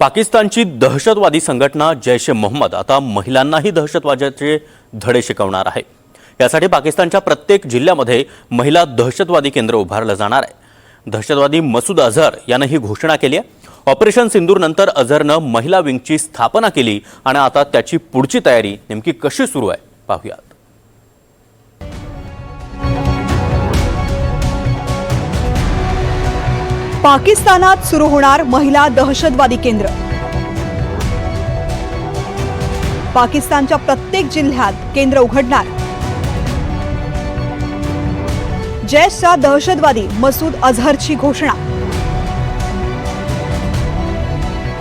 पाकिस्तानची दहशतवादी संघटना जैश ए मोहम्मद आता महिलांनाही दहशतवादाचे धडे शिकवणार आहे. यासाठी पाकिस्तानच्या प्रत्येक जिल्ह्यामध्ये महिला दहशतवादी केंद्र उभारलं जाणार आहे. दहशतवादी मसूद अझहर यानं ही घोषणा केली आहे. ऑपरेशन सिंदूरनंतर अझहरनं महिला विंगची स्थापना केली आणि आता त्याची पुढची तयारी नेमकी कशी सुरू आहे पाहूयात. पाकिस्तानात सुरू होणार महिला दहशतवादी केंद्र. पाकिस्तानच्या प्रत्येक जिल्ह्यात केंद्र उघडणार. जैशचा दहशतवादी मसूद अझहरची घोषणा.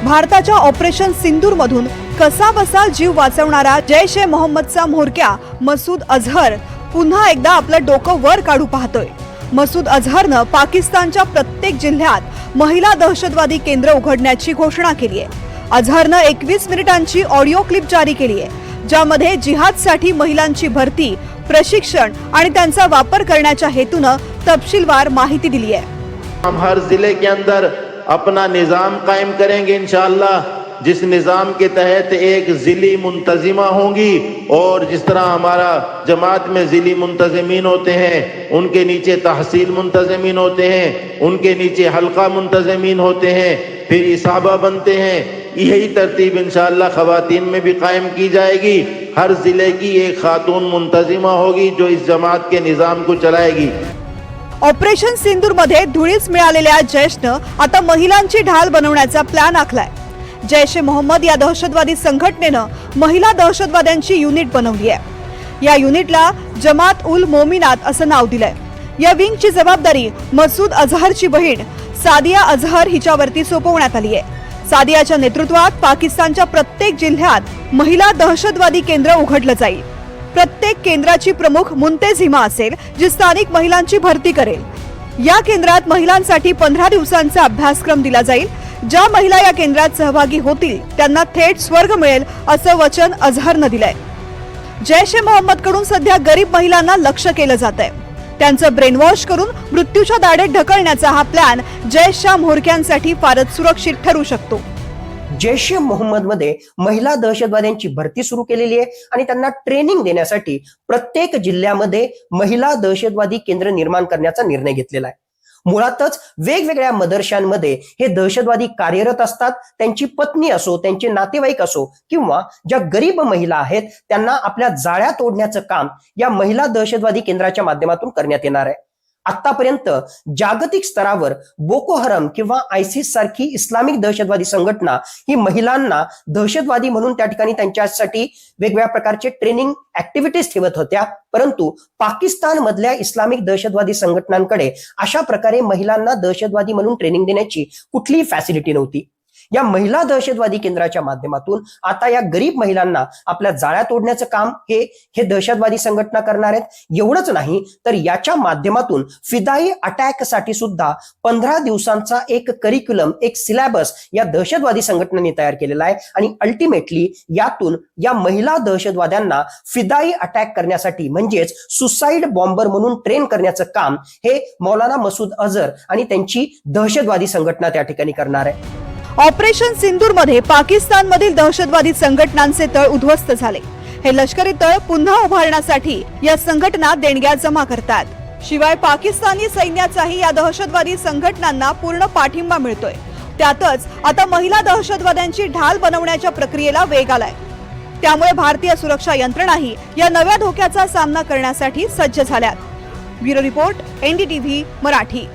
भारताच्या ऑपरेशन सिंदूरमधून कसा बसा जीव वाचवणारा जैश ए मोहम्मदचा म्होरक्या मसूद अझहर पुन्हा एकदा आपलं डोकं वर काढू पाहतोय. मसूद अझहरनं पाकिस्तानच्या प्रत्येक जिल्ह्यात महिला दहशतवादी केंद्र उघडण्याची घोषणा केली आहे. अझहरनं एकवीस मिनिटांची ऑडिओ क्लिप जारी केली आहे ज्यामध्ये जिहादसाठी महिलांची भरती प्रशिक्षण आणि त्यांचा वापर करण्याच्या हेतूनं तपशीलवार माहिती दिली आहे. हम हर जिले के अंदर अपना निज़ाम कायम करेंगे इंशाल्लाह जिस निज़ाम के तहत एक ज़िली मुंतजिमा होंगी और जिस तरह हमारा जमात में ज़िली मुंतजमीन होते हैं, उनके नीचे तहसील मुंतजमीन होते हैं, उनके नीचे हल्का मुंतजमीन होते हैं, फिर इसाबा बनते हैं। यही तरतीब इंशाअल्लाह खवातीन में भी कायम की जाएगी। हर ज़िले की एक खातून मुंतजिमा होगी जो इस जमात के निज़ाम को चलाएगी। ऑपरेशन सिंदूर सिंदूरमध्ये धुळीस मिळालेल्या जैशनं आता महिलांची ढाल बनवण्याचा प्लॅन आखलाय. जैश ए मोहम्मद या दहशतवादी संघटनेनं महिला दहशतवाद्यांची युनिट बनवली आहे. या युनिटला जमात उल मोमिनात असं नाव दिलंय. या विंगची जबाबदारी मसूद अझहरची बहीण सादिया अझहर हिच्यावरती सोपवण्यात आली आहे. सादियाच्या नेतृत्वात पाकिस्तानच्या प्रत्येक जिल्ह्यात महिला दहशतवादी केंद्र उघडलं जाईल. प्रत्येक केंद्राची प्रमुख मुंतेज हिमा असेल जी स्थानिक महिलांची भरती करेल. या केंद्रात महिलांसाठी पंधरा दिवसांचा अभ्यासक्रम दिला जाईल. ज्या महिला या केंद्रात सहभागी होतील त्यांना थेट स्वर्ग मिळेल असं वचन अझहरनं दिलंय. जैश ए मोहम्मदकडून सध्या गरीब महिलांना लक्ष केलं जात आहे त्यांचं ब्रेनवॉश करून मृत्यूच्या दाढेत ढकलण्याचा हा प्लॅन जैशच्या म्होरक्यांसाठी फारच सुरक्षित ठरू शकतो. जैश ए मोहम्मदमध्ये महिला दहशतवाद्यांची भरती सुरू केलेली आहे आणि त्यांना ट्रेनिंग देण्यासाठी प्रत्येक जिल्ह्यामध्ये महिला दहशतवादी केंद्र निर्माण करण्याचा निर्णय घेतलेला आहे. मुळातच वेगवेगळ्या मदरशांमध्ये हे दहशतवादी कार्यरत असतात त्यांची पत्नी असो त्यांचे नातेवाईक असो किंवा ज्या गरीब महिला आहेत त्यांना आपल्या जाळ्या तोडण्याचं काम या महिला दहशतवादी केंद्राच्या माध्यमातून करण्यात येणार आहे. आतापर्यंत जागतिक स्तरावर बोको हरम किंवा आयसिस सारखी इस्लामिक दहशतवादी संघटना ही महिलांना दहशतवादी म्हणून त्या ठिकाणी त्यांच्यासाठी वेगवेगळ्या प्रकारचे ट्रेनिंग ऍक्टिव्हिटीज ठेवत होत्या. परंतु पाकिस्तान मधल्या इस्लामिक दहशतवादी संघटनांकडे अशा प्रकारे महिलांना दहशतवादी म्हणून ट्रेनिंग देण्याची कुठलीही फॅसिलिटी नव्हती. या महिला दहशतवादी केंद्राच्या माध्यमातून आता या गरीब महिलांना आपल्या जाळ्या तोडण्याचं काम हे हे दहशतवादी संघटना करणार आहेत. एवढंच नाही तर याच्या माध्यमातून फिदाई अटॅकसाठी सुद्धा पंधरा दिवसांचा एक करिक्युलम एक सिलॅबस या दहशतवादी संघटनेने तयार केलेला आहे. आणि अल्टिमेटली यातून या महिला दहशतवाद्यांना फिदाई अटॅक करण्यासाठी म्हणजेच सुसाईड बॉम्बर म्हणून ट्रेन करण्याचं काम हे मौलाना मसूद अझर आणि त्यांची दहशतवादी संघटना त्या ठिकाणी करणार आहे. ऑपरेशन सिंदूरमध्ये पाकिस्तानमधील दहशतवादी संघटनांचे तळ उद्ध्वस्त झाले. हे लष्करी तळ पुन्हा उभारण्यासाठी या संघटना देणग्या जमा करतात. शिवाय पाकिस्तानी सैन्याचाही या दहशतवादी संघटनांना पूर्ण पाठिंबा मिळतोय. त्यातच आता महिला दहशतवाद्यांची ढाल बनवण्याच्या प्रक्रियेला वेग आलाय. त्यामुळे भारतीय सुरक्षा यंत्रणाही या नव्या धोक्याचा सामना करण्यासाठी सज्ज झाल्यात. Bureau report NDTV Marathi.